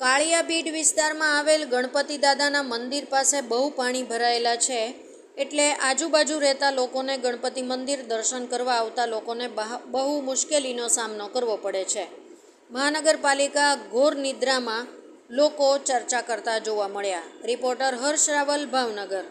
કાળિયાબીડ વિસ્તારમાં આવેલ ગણપતિ દાદાના મંદિર પાસે બહુ પાણી ભરાયેલા છે એટલે આજુબાજુ રહેતા લોકોને ગણપતિ મંદિર દર્શન કરવા આવતા લોકોને બહા- બહુ મુશ્કેલીનો સામનો કરવો પડે છે. મહાનગરપાલિકા ઘોર નિદ્રામાં લોકો ચર્ચા કરતા જોવા મળ્યા. રિપોર્ટર હર્ષ રાવલ, ભાવનગર.